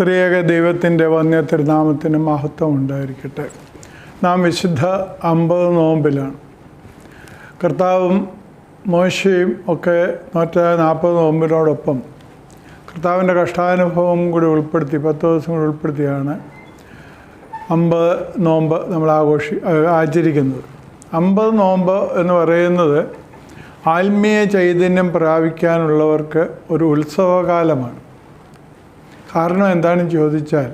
ത്രിയേക ദൈവത്തിന്റെ വന്യ തിരുനാമത്തിന് മഹത്വം ഉണ്ടായിരിക്കട്ടെ നാം വിശുദ്ധ അമ്പത് നോമ്പിലാണ്. കർത്താവും മോശയും ഒക്കെ മറ്റേ നാൽപ്പത് നോമ്പിനോടൊപ്പം കർത്താവിന്റെ കഷ്ടാനുഭവം കൂടി ഉൾപ്പെടുത്തി പത്ത് ദിവസം കൂടി ഉൾപ്പെടുത്തിയാണ് അമ്പത് നോമ്പ് നമ്മൾ ആഘോഷി ആചരിക്കുന്നത്. അമ്പത് നോമ്പ് എന്ന് പറയുന്നത് ആത്മീയ ചൈതന്യം പ്രാപിക്കാനുള്ളവർക്ക് ഒരു ഉത്സവകാലമാണ്. കാരണം എന്താണെന്ന് ചോദിച്ചാൽ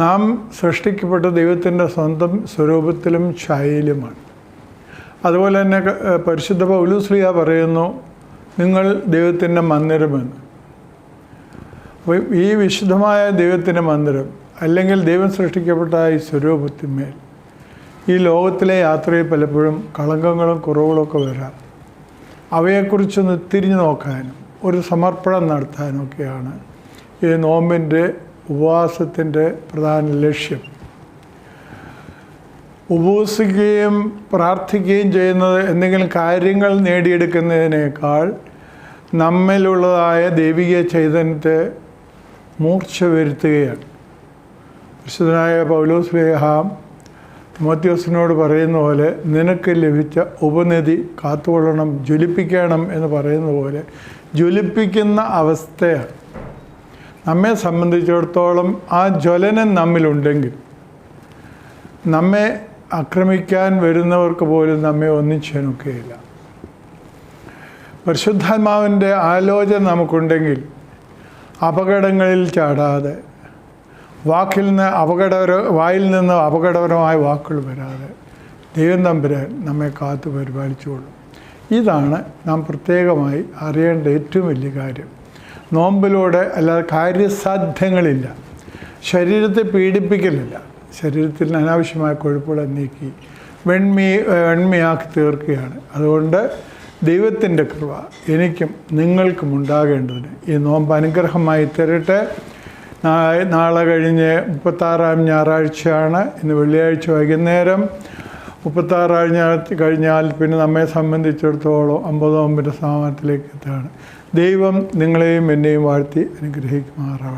നാം സൃഷ്ടിക്കപ്പെട്ട ദൈവത്തിന്റെ സ്വന്തം സ്വരൂപത്തിലും ഛായയിലുമാണ് അതുപോലെ തന്നെ പരിശുദ്ധ പൗലുശ്രീയ പറയുന്നു നിങ്ങൾ ദൈവത്തിന്റെ മന്ദിരമെന്ന്. അപ്പോൾ ഈ വിശുദ്ധമായ ദൈവത്തിന്റെ മന്ദിരം അല്ലെങ്കിൽ ദൈവം സൃഷ്ടിക്കപ്പെട്ട ഈ സ്വരൂപത്തിന്മേൽ ഈ ലോകത്തിലെ യാത്രയിൽ പലപ്പോഴും കളങ്കങ്ങളും കുറവുകളൊക്കെ വരാം. അവയെക്കുറിച്ചൊന്ന് തിരിഞ്ഞു നോക്കാനും ഒരു സമർപ്പണം നടത്താനും ഒക്കെയാണ് ഈ നോമ്പിന്റെ ഉപവാസത്തിന്റെ പ്രധാന ലക്ഷ്യം. ഉപവസിക്കുകയും പ്രാർത്ഥിക്കുകയും ചെയ്യുന്നത് എന്തെങ്കിലും കാര്യങ്ങൾ നേടിയെടുക്കുന്നതിനേക്കാൾ നമ്മിലുള്ളതായ ദൈവിക ചൈതന്യത്തെ മൂർച്ച വരുത്തുകയാണ് വിശുദ്ധനായ പൗലോസ് വേഹാം തിമോത്യോസിനോട് പറയുന്ന പോലെ നിനക്ക് ലഭിച്ച ഉപനിധി കാത്തുകൊള്ളണം ജ്വലിപ്പിക്കണം എന്ന് പറയുന്ന പോലെ ജ്വലിപ്പിക്കുന്ന അവസ്ഥയാണ്. നമ്മെ സംബന്ധിച്ചിടത്തോളം ആ ജ്വലനം നമ്മിലുണ്ടെങ്കിൽ നമ്മെ ആക്രമിക്കാൻ വരുന്നവർക്ക് പോലും നമ്മെ ഒന്നിച്ചനൊക്കെയില്ല. പരിശുദ്ധാത്മാവിന്റെ ആലോചന നമുക്കുണ്ടെങ്കിൽ അപകടങ്ങളിൽ ചാടാതെ വാക്കിൽ നിന്ന് അപകടകര വായിൽ നിന്ന് അപകടപരമായ വാക്കുകൾ വരാതെ ദൈവം തമ്പുരാൻ നമ്മെ കാത്തു പരിപാലിച്ചുകൊള്ളും. ഇതാണ് നാം പ്രത്യേകമായി അറിയേണ്ട ഏറ്റവും വലിയ കാര്യം. നോമ്പിലൂടെ അല്ലാതെ കാര്യസാധ്യങ്ങളില്ല. ശരീരത്തെ പീഡിപ്പിക്കലില്ല. ശരീരത്തിൽ അനാവശ്യമായ കൊഴുപ്പുകളെ നീക്കി വെണ്മി വെണ്മയാക്കി തീർക്കുകയാണ്. അതുകൊണ്ട് ദൈവത്തിന്റെ കൃപ എനിക്കും നിങ്ങൾക്കും ഉണ്ടാകേണ്ടതിന് ഈ നോമ്പ് അനുഗ്രഹമായി തരട്ടെ. നാളെ കഴിഞ്ഞ് മുപ്പത്താറാം ഞായറാഴ്ചയാണ്. ഇന്ന് വെള്ളിയാഴ്ച വൈകുന്നേരം മുപ്പത്താറാഴ്ച കഴിഞ്ഞാൽ പിന്നെ നമ്മെ സംബന്ധിച്ചിടത്തോളം അമ്പത് സ്ഥാനത്തിലേക്ക് സമാപനത്തിലേക്ക് എത്തുകയാണ്. ദൈവം നിങ്ങളെയും എന്നെയും വാഴ്ത്തി അനുഗ്രഹിക്കുമാറാവട്ടെ.